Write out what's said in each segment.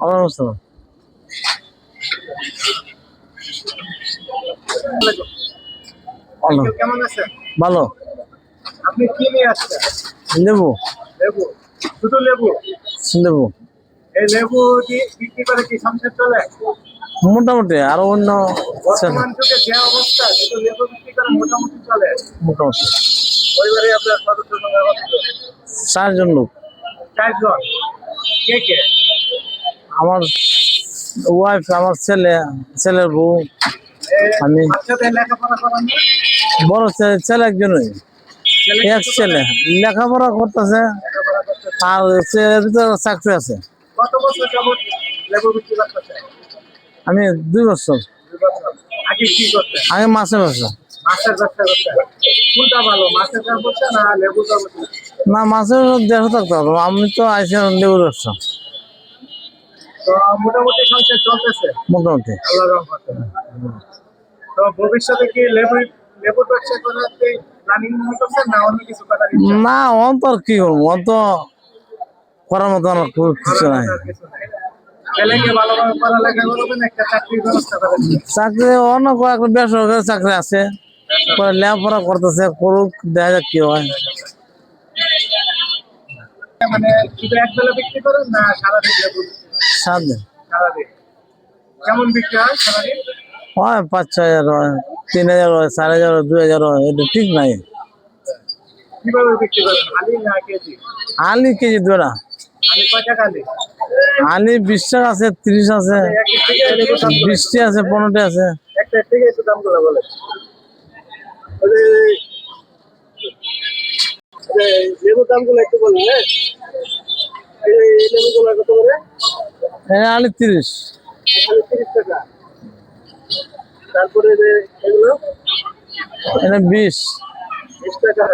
আমার অবস্থা ভালো। কেমন আছেন? ভালো। আপনি কি নিয়ে আসছেন? লেবু। লেবু? শুধু লেবু? লেবু। এই লেবু কি বিক্রি করে কি সংসার চলে? মোটামুটি আরও অন্য বর্তমান যুগে যে অবস্থা শুধু লেবু বিক্রি করে মোটামুটি চলে? মোটামুটি। পরিবারে আপনার সদস্য সংখ্যা কত? চারজন লোক। চারজন? কে কে? আমার ওয়াইফ আমার ছেলে ছেলের বউ আমি? বড় ছেলে একজনই। এক ছেলে। লেখাপড়া করতেছে আর ছেলের ভিতরে চাকরি আছে। আমি দুই বছর। আগে মাসে ব্যবসা। না লেবু না মাসে দেড়শো থাকতে হবে। আমি তো আইসি লেবুর ব্যবসা। তো মোটামুটি সংসার চলতেছে। মোটামুটি। আল্লাহ রহমতে তো ভবিষ্যতে কি লেবু লেবু ব্যবসা করাতে প্ল্যানিং করছেন না অন্য কিছু করার না অন কি করব অন তো করার মতো আমার কিছু নাই। চাকরি অন্য কয়েকটা বেসরকারি চাকরি আছে। লেখাপড়া করতেছে করুক দেখা যাক কি হয়। মানে শুধু এক বিক্রি করেন না সারাদিন সারাদিন কেমন বিক্রি হয় সারাদিন হয় পাঁচ ছয় হাজার হয় তিন হাজার হয় চার হাজার হয় দুই হাজার হয় এটা ঠিক নাই। আলি কেজি? আলি আলি বিশ টাকা আছে তিরিশ আছে। বিশটি আছে পনেরোটি আছে। লেবুর দামগুলো একটু এই লেবুগুলো কত করে এটা আলি তিরিশ। এখানে তিরিশ টাকা তারপরে যে এগুলো? এটা বিশ। বিশ টাকা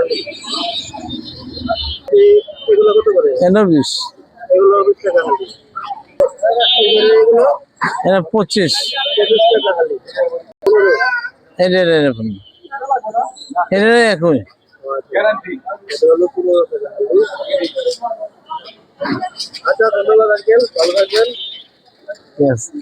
এগুলো কত করে? এটা বিশ। এগুলো বিশ টাকা এগুলো? এটা পঁচিশ। পঁচিশ টাকা হালি এটা এটা এরকম এটা একই গ্যারান্টি Yes.